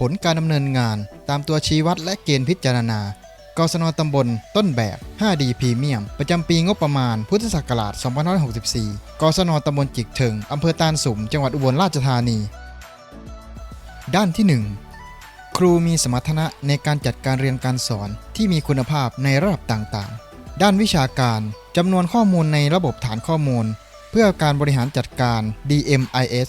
ผลการดำเนินงาน ตามตัวชี้วัดและเกณฑ์พิจารณากศนตำบล ต้นแบบ 5D พรีเมียม ประจำปีงบประมาณ พุทธศักราช 2564 กศนตำบลจิกเถิงอำเภอตาลสุม จังหวัดอุบลราชธานี ด้านที่ 1 ครูมีสมรรถนะในการจัดการเรียนการสอนที่มีคุณภาพในระดับต่างๆ ด้านวิชาการจำนวนข้อมูลในระบบฐานข้อมูล เพื่อการบริหารจัดการ DMIS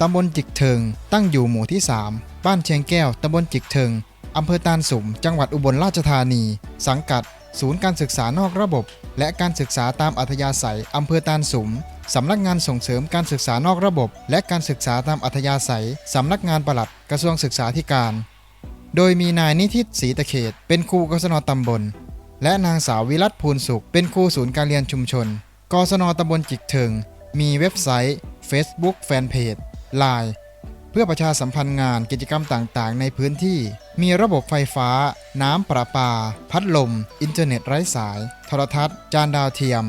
ตำบลจิกเทิง ตั้งอยู่หมู่ที่ 3 บ้านเชียงแก้ว ตำบลจิกเทิง อำเภอตาลสุม จังหวัดอุบลราชธานี สังกัด ศูนย์การศึกษานอกระบบ และการศึกษาตามอัธยาศัย อำเภอตาลสุม สำนักงานส่งเสริมการศึกษานอกระบบ และการศึกษาตามอัธยาศัย สำนักงานปลัดกระทรวงศึกษาธิการ โดยมีนายนิติศรีตะเขต เป็นครูกศนตำบล และนางสาววิรัตภูลสุข เป็นครูศูนย์การเรียนชุมชน กศนตำบลจิกเทิง มีเว็บไซต์ Facebook Fanpage Line เพื่อประชาสัมพันธ์งานกิจกรรมต่างๆ ในพื้นที่ มีระบบไฟฟ้า น้ำประปา พัดลม อินเทอร์เน็ตไร้สาย โทรทัศน์ จานดาวเทียม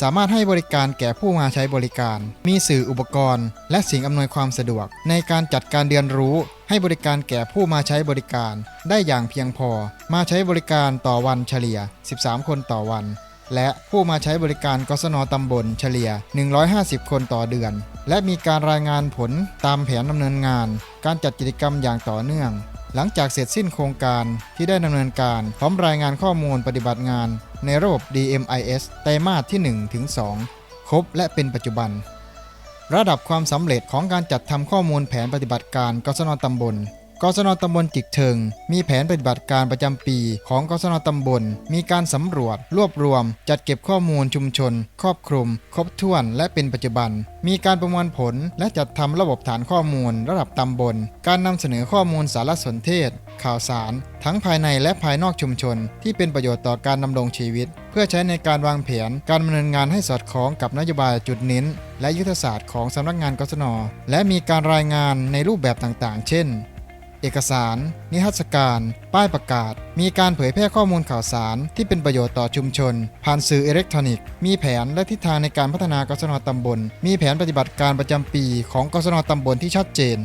สามารถให้บริการแก่ผู้มาใช้บริการ มีสื่ออุปกรณ์ และสิ่งอำนวยความสะดวก ในการจัดการเรียนรู้ ให้บริการแก่ผู้มาใช้บริการ ได้อย่างเพียงพอ มาใช้บริการต่อวันเฉลี่ย 13 คนต่อวัน และผู้มาใช้บริการกศนตำบลเฉลี่ย 150 คนต่อเดือน และมีการรายงานผลตามแผนดำเนินงาน การจัดกิจกรรมอย่างต่อเนื่อง หลังจากเสร็จสิ้นโครงการที่ได้ดำเนินการ พร้อมรายงานข้อมูลปฏิบัติงาน ในระบบ DMIS ไตรมาสที่1ถึง2ครบและเป็นปัจจุบัน ระดับความสำเร็จของการจัดทำข้อมูลแผนปฏิบัติการกสนตำบล กศนตำบลจิกเทิง มีแผนปฏิบัติการประจำปี ของกศนตำบล มีการสำรวจ รวบรวม จัดเก็บข้อมูลชุมชน ครอบคลุม ครบถ้วนและเป็นปัจจุบัน มีการประมวลผลและจัดทำระบบฐานข้อมูล ระดับตำบล การนำเสนอข้อมูลสารสนเทศ ข่าวสาร ทั้งภายในและภายนอกชุมชน ที่เป็นประโยชน์ต่อการดำรงชีวิต เพื่อใช้ในการวางแผน การดำเนินงานให้สอดคล้องกับนโยบายจุดเน้นและยุทธศาสตร์ของสำนักงานกศน และมีการรายงานในรูปแบบต่างๆ เช่น เอกสาร นิทรรศการ ป้ายประกาศ มีการเผยแพร่ข้อมูลข่าวสารที่เป็นประโยชน์ต่อชุมชน ผ่านสื่ออิเล็กทรอนิกส์ มีแผนและทิศทางในการพัฒนากศนตำบล มีแผนปฏิบัติการประจำปีของกศนตำบลที่ชัดเจน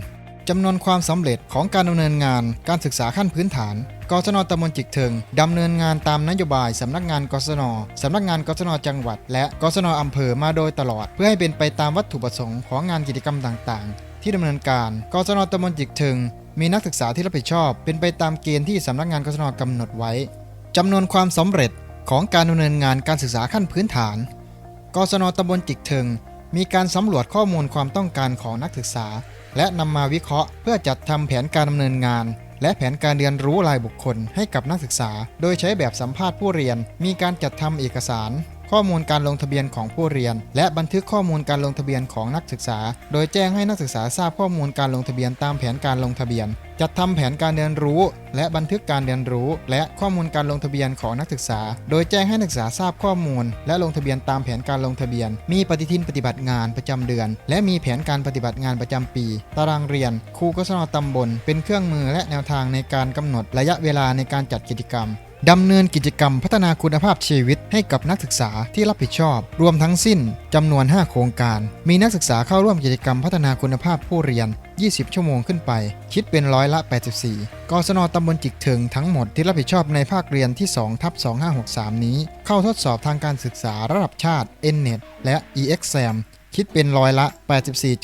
จำนวนความสำเร็จของการดำเนินงาน การศึกษาขั้นพื้นฐาน กศนตำบลจิกเทิงดำเนินงานตามนโยบายสำนักงานกศนสำนักงานกศนจังหวัด และกศนอำเภอมาโดยตลอด เพื่อให้เป็นไปตามวัตถุประสงค์ของงานกิจกรรมต่าง ๆ ที่ดำเนินการ กศนตำบลจิกเทิง มีนักศึกษาที่รับผิดชอบ เป็นไปตามเกณฑ์ที่สำนักงานกศนกำหนดไว้จำนวนความสำเร็จของการดำเนินงานการศึกษาขั้นพื้นฐาน กศนตำบลจิกเทิง มีการสำรวจข้อมูลความต้องการของนักศึกษา และนำมาวิเคราะห์ เพื่อจัดทำแผนการดำเนินงาน และแผนการเรียนรู้รายบุคคลให้กับนักศึกษา โดยใช้แบบสัมภาษณ์ผู้เรียน มีการจัดทำเอกสาร ข้อมูลการลงทะเบียนของผู้เรียน และบันทึกข้อมูลการลงทะเบียนของนักศึกษา โดยแจ้งให้นักศึกษาทราบข้อมูลการลงทะเบียนตามแผนการลงทะเบียน จัดทำแผนการเรียนรู้ และบันทึกการเรียนรู้ และข้อมูลการลงทะเบียนของนักศึกษา โดยแจ้งให้นักศึกษาทราบข้อมูล และลงทะเบียนตามแผนการลงทะเบียน มีปฏิทินปฏิบัติงานประจำเดือน และมีแผนการปฏิบัติงานประจำปี ตารางเรียน ครูกศนตำบล เป็นเครื่องมือและแนวทางในการกำหนดระยะเวลาในการจัดกิจกรรม ดำเนินกิจกรรมพัฒนาคุณภาพชีวิตให้กับนักศึกษาที่รับผิดชอบ รวมทั้งสิ้นจำนวน 5 โครงการ มีนักศึกษาเข้าร่วมกิจกรรมพัฒนาคุณภาพผู้เรียน 20 ชั่วโมงขึ้นไป คิดเป็นร้อยละ 84 กศนตำบลจิกเถิงทั้งหมดที่รับผิดชอบในภาคเรียนที่ 2 ทับ 2563 นี้ เข้าทดสอบทางการศึกษาระดับชาติ NNET และ EXAM คิดเป็นร้อยละ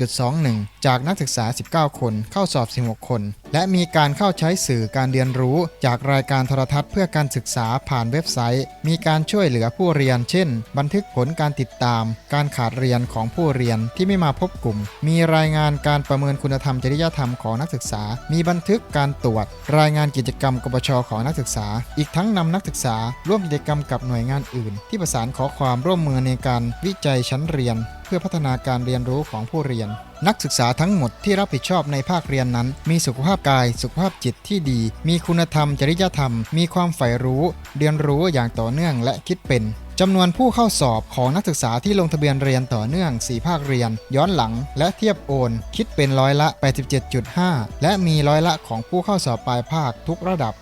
84.21 จากนักศึกษา 19 คนเข้าสอบ 16 คน และมีการเข้าใช้สื่อการเรียนรู้ จากรายการโทรทัศน์เพื่อการศึกษาผ่านเว็บไซต์ มีการช่วยเหลือผู้เรียน เช่น บันทึกผลการติดตาม การขาดเรียนของผู้เรียนที่ไม่มาพบกลุ่ม มีรายงานการประเมินคุณธรรมจริยธรรมของนักศึกษา มีบันทึกการตรวจ รายงานกิจกรรมกบชของนักศึกษา อีกทั้งนำนักศึกษา ร่วมกิจกรรมกับหน่วยงานอื่น ที่ประสานขอความร่วมมือในการวิจัยชั้นเรียน พื่อพัฒนาการเรียนรู้ของผู้เรียน นักศึกษาทั้งหมดที่รับผิดชอบในภาคเรียนนั้น มีสุขภาพกาย สุขภาพจิตที่ดี มีคุณธรรม จริยธรรม มีความใฝ่รู้ เรียนรู้อย่างต่อเนื่องและคิดเป็น จำนวนผู้เข้าสอบของนักศึกษาที่ลงทะเบียนเรียนต่อเนื่อง 4 ภาคเรียน ย้อนหลัง และเทียบโอน คิดเป็นร้อยละ 87.5 และมีร้อยละของผู้เข้าสอบปลายภาคทุกระดับ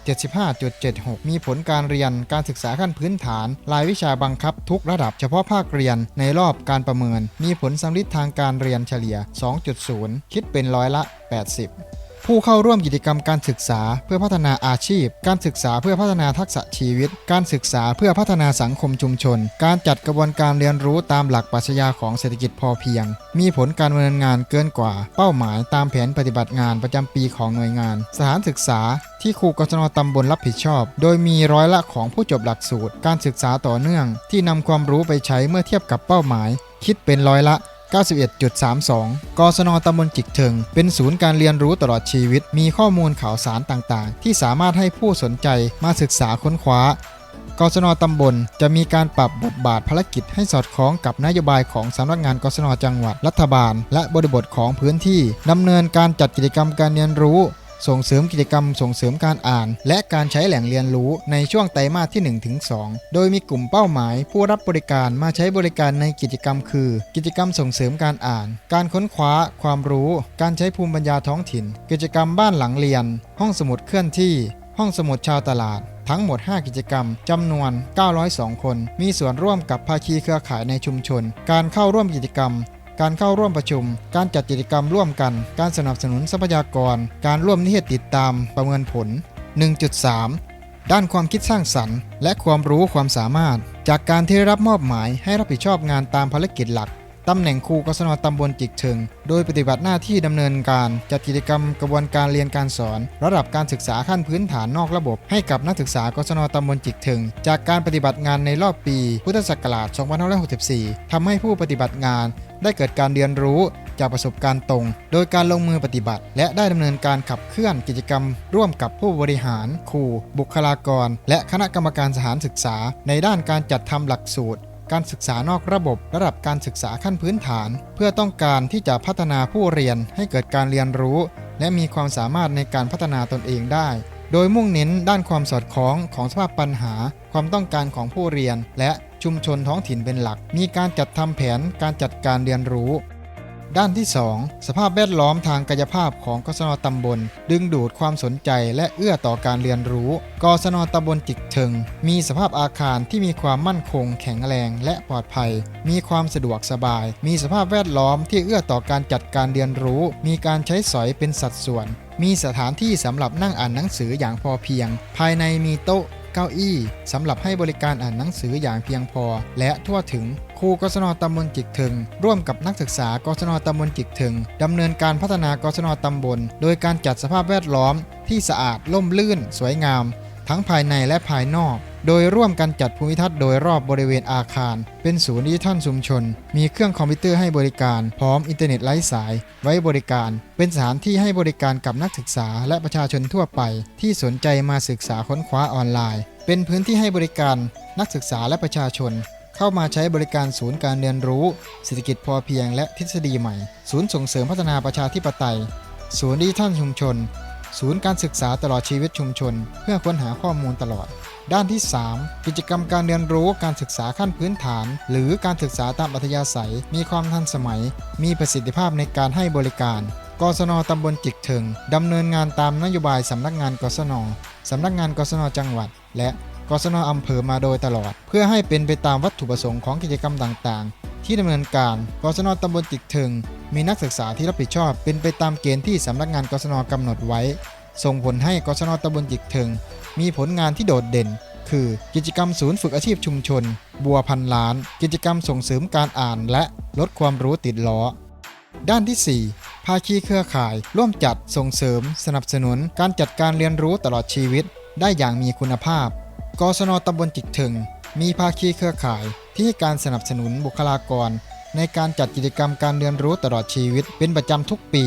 75.76 มีผลการเรียนการศึกษาขั้นพื้นฐาน รายวิชาบังคับทุกระดับเฉพาะภาคเรียนในรอบการประเมิน มีผลสำลิดทางการเรียนเฉลี่ย 2.0 คิดเป็นร้อยละ 80 ผู้เข้าร่วมกิจกรรมการศึกษาเพื่อพัฒนาอาชีพ การศึกษาเพื่อพัฒนาทักษะชีวิต การศึกษาเพื่อพัฒนาสังคมชุมชน การจัดกระบวนการเรียนรู้ตามหลักปรัชญาของเศรษฐกิจพอเพียง มีผลการดำเนินงานเกินกว่า เป้าหมายตามแผนปฏิบัติงานประจำปีของหน่วยงาน สถานศึกษาที่ครูกศนตำบลรับผิดชอบ โดยมีร้อยละของผู้จบหลักสูตร การศึกษาต่อเนื่อง ที่นำความรู้ไปใช้เมื่อเทียบกับเป้าหมาย คิดเป็นร้อยละ 91.32 กศนตำบลจิกเถิง เป็นศูนย์การเรียนรู้ตลอดชีวิต มีข้อมูลข่าวสารต่างๆ ที่สามารถให้ผู้สนใจมาศึกษาค้นคว้ากศนตำบลจะมีการปรับบทบาทภารกิจให้สอดคล้องกับนโยบายของสำนักงานกศนจังหวัดรัฐบาล และบริบทของพื้นที่ดำเนินการจัดกิจกรรมการเรียนรู้ ส่งเสริมกิจกรรมส่งเสริมการอ่าน และการใช้แหล่งเรียนรู้ในช่วงไตรมาสที่ 1-2 โดยมีกลุ่มเป้าหมาย ผู้รับบริการมาใช้บริการในกิจกรรม คือ กิจกรรมส่งเสริมการอ่าน การค้นคว้า ความรู้ การใช้ภูมิปัญญาท้องถิ่น กิจกรรมบ้านหลังเรียน ห้องสมุดเคลื่อนที่ ห้องสมุดชาวตลาดทั้งหมด 5 กิจกรรม จำนวน 902 คน มีส่วนร่วมกับภาคีเครือข่ายในชุมชน การเข้าร่วมกิจกรรม การเข้าร่วมประชุม การจัดกิจกรรมร่วมกัน การสนับสนุนทรัพยากร การร่วมนิเทศติดตามประเมินผล 1.3 ด้านความคิดสร้างสรรค์ และความรู้ความสามารถ จากการที่รับมอบหมายให้รับผิดชอบงานตามภารกิจหลัก ตำแหน่งครูกศนตำบลจิกเชิง โดยปฏิบัติหน้าที่ดำเนินการจัดกิจกรรมกระบวนการเรียนการสอน ระดับการศึกษาขั้นพื้นฐานนอกระบบ ให้กับนักศึกษากศนตำบลจิกเชิง จากการปฏิบัติงานในรอบปี พุทธศักราช 2564 ทำให้ผู้ปฏิบัติงาน ได้เกิดการเรียนรู้จากประสบการณ์ตรง โดยการลงมือปฏิบัติ และได้ดำเนินการขับเคลื่อนกิจกรรม ร่วมกับผู้บริหาร ครู บุคลากร และคณะกรรมการสถานศึกษา ในด้านการจัดทำหลักสูตร การศึกษานอกระบบระดับการศึกษาขั้นพื้นฐาน เพื่อต้องการที่จะพัฒนาผู้เรียนให้เกิดการเรียนรู้ และมีความสามารถในการพัฒนาตนเองได้ โดยมุ่งเน้นด้านความสอดคล้องของสภาพปัญหา ความต้องการของผู้เรียน และชุมชนท้องถิ่นเป็นหลัก มีการจัดทำแผนการจัดการเรียนรู้ ด้านที่ 2 สภาพแวดล้อมทางกายภาพของกศนตำบล ดึงดูดความสนใจและเอื้อต่อการเรียนรู้ กศนตำบลจิกเทิง มีสภาพอาคารที่มีความมั่นคง แข็งแรงและปลอดภัย มีความสะดวกสบาย มีสภาพแวดล้อมที่เอื้อต่อการจัดการเรียนรู้ มีการใช้สอยเป็นสัดส่วน มีสถานที่สำหรับนั่งอ่านหนังสืออย่างพอเพียง ภายในมีโต๊ะเก้าอี้สำหรับให้บริการอ่านหนังสืออย่างเพียงพอ และทั่วถึง ครูกศนตำบลจิกถึง ร่วมกับนักศึกษากศนตำบลจิกถึงดำเนินการพัฒนากศนตำบล โดยการจัดสภาพแวดล้อมที่สะอาดล่มลื่น สวยงาม ทั้งภายในและภายนอก โดยร่วมกันจัดภูมิทัศน์โดยรอบบริเวณอาคาร เป็นศูนย์ดิจิทัลชุมชน มีเครื่องคอมพิวเตอร์ให้บริการ พร้อมอินเทอร์เน็ตไร้สาย ไว้บริการ เป็นสถานที่ให้บริการกับนักศึกษาและประชาชนทั่วไป ที่สนใจมาศึกษาค้นคว้าออนไลน์ เป็นพื้นที่ให้บริการนักศึกษาและประชาชน เข้ามาใช้บริการศูนย์การเรียนรู้ เศรษฐกิจพอเพียงและทฤษฎีใหม่ ศูนย์ส่งเสริมพัฒนาประชาธิปไตย ศูนย์ดิจิทัลชุมชน ศูนย์การศึกษาตลอดชีวิตชุมชน เพื่อค้นหาข้อมูลตลอด ด้านที่ 3 กิจกรรมการเรียนรู้การศึกษาขั้นพื้นฐาน หรือการศึกษาตามอัธยาศัย มีความทันสมัย มีประสิทธิภาพในการให้บริการกศนตำบลจิกเถิงดำเนินงานตามนโยบายสำนักงานกศนสำนักงานกศนจังหวัด และ กศนอำเภอมาโดยตลอด เพื่อให้เป็นไปตามวัตถุประสงค์ของกิจกรรมต่างๆ ที่ดำเนินการกศนตำบลจิกเถิงมีนักศึกษาที่รับผิดชอบ เป็นไปตามเกณฑ์ที่สำนักงานกศนกำหนดไว้ ส่งผลให้กศนตำบลจิกเถิงมีผลงานที่โดดเด่น คือกิจกรรมศูนย์ฝึกอาชีพชุมชน บัวพันล้าน กิจกรรมส่งเสริมการอ่านและลดความรู้ติดล้อ ด้านที่ 4ภาคีเครือข่าย ร่วมจัดส่งเสริม สนับสนุน การจัดการเรียนรู้ตลอดชีวิต ได้อย่างมีคุณภาพ กศนตำบลจิกถึง มีภาคีเครือข่ายที่ให้การสนับสนุนบุคลากร ในการจัดกิจกรรมการเรียนรู้ตลอดชีวิตเป็นประจำทุกปี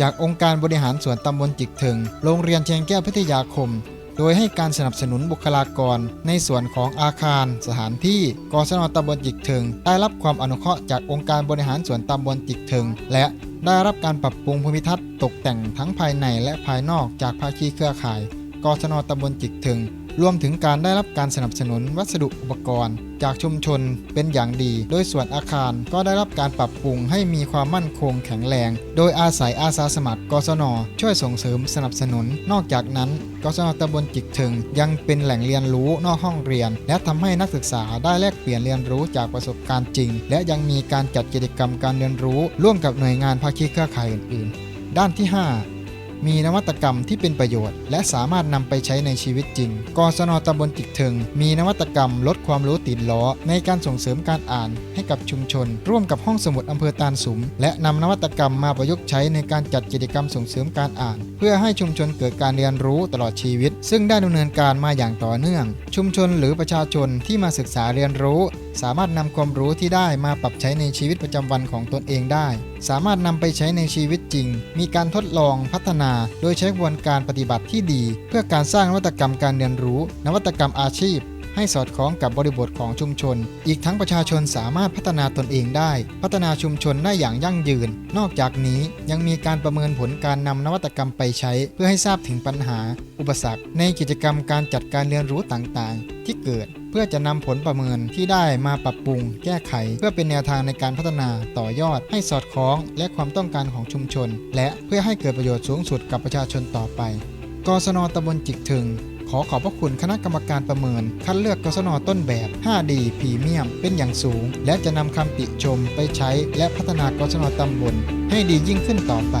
จากองค์การบริหารส่วนตำบลจิกถึง โรงเรียนเชียงแก้วพิทยาคม โดยให้การสนับสนุนบุคลากร ในส่วนของอาคาร สถานที่กศนตำบลจิกถึง ได้รับความอนุเคราะห์จากองค์การบริหารส่วนตำบลจิกถึง และได้รับการปรับปรุงภูมิทัศน์ตกแต่งทั้งภายในและภายนอกจากภาคีเครือข่ายกศนตำบลจิกถึง รวมถึงการได้รับการสนับสนุนวัสดุอุปกรณ์ จากชุมชนเป็นอย่างดี โดยส่วนอาคารก็ได้รับการปรับปรุงให้มีความมั่นคงแข็งแรง โดยอาศัยอาสาสมัครกศน ช่วยส่งเสริมสนับสนุน นอกจากนั้นกศนตำบลจิกถึง ยังเป็นแหล่งเรียนรู้นอกห้องเรียน และทำให้นักศึกษาได้แลกเปลี่ยนเรียนรู้จากประสบการณ์จริง และยังมีการจัดกิจกรรมการเรียนรู้ ร่วมกับหน่วยงานภาคีเครือข่ายอื่นๆ ด้านที่ 5 มีนวัตกรรมที่เป็นประโยชน์ และสามารถนำไปใช้ในชีวิตจริง กศนตำบลจิกเทิง มีนวัตกรรมลดความรู้ติดล้อ ในการส่งเสริมการอ่านให้กับชุมชน ร่วมกับห้องสมุดอำเภอตาลสุม และนำนวัตกรรมมาประยุกต์ใช้ในการจัดกิจกรรมส่งเสริมการอ่าน เพื่อให้ชุมชนเกิดการเรียนรู้ตลอดชีวิต ซึ่งได้ดำเนินการมาอย่างต่อเนื่อง ชุมชนหรือประชาชนที่มาศึกษาเรียนรู้ สามารถนำความรู้ที่ได้มาปรับใช้ในชีวิตประจำวันของตนเองได้ สามารถนำไปใช้ในชีวิตจริง มีการทดลองพัฒนา โดยใช้กระบวนการปฏิบัติที่ดี เพื่อการสร้างนวัตกรรมการเรียนรู้ นวัตกรรมอาชีพ ให้สอดคล้องกับบริบทของชุมชน อีกทั้งประชาชนสามารถพัฒนาตนเองได้ พัฒนาชุมชนได้อย่างยั่งยืน นอกจากนี้ยังมีการประเมินผลการนำนวัตกรรมไปใช้ เพื่อให้ทราบถึงปัญหา อุปสรรค ในกิจกรรมการจัดการเรียนรู้ต่างๆ ที่เกิด เพื่อจะนำผลประเมินที่ได้มาปรับปรุง แก้ไข เพื่อเป็นแนวทางในการพัฒนาต่อยอด ให้สอดคล้อง และความต้องการของชุมชน และเพื่อให้เกิดประโยชน์สูงสุดกับประชาชนต่อไปกศนตำบลจิกถึงขอขอบพระคุณคณะกรรมการประเมิน คัดเลือกกศนต้นแบบ 5D พรีเมียม เป็นอย่างสูง และจะนำคำติชมไปใช้ และพัฒนากศนตำบลให้ดียิ่งขึ้นต่อไป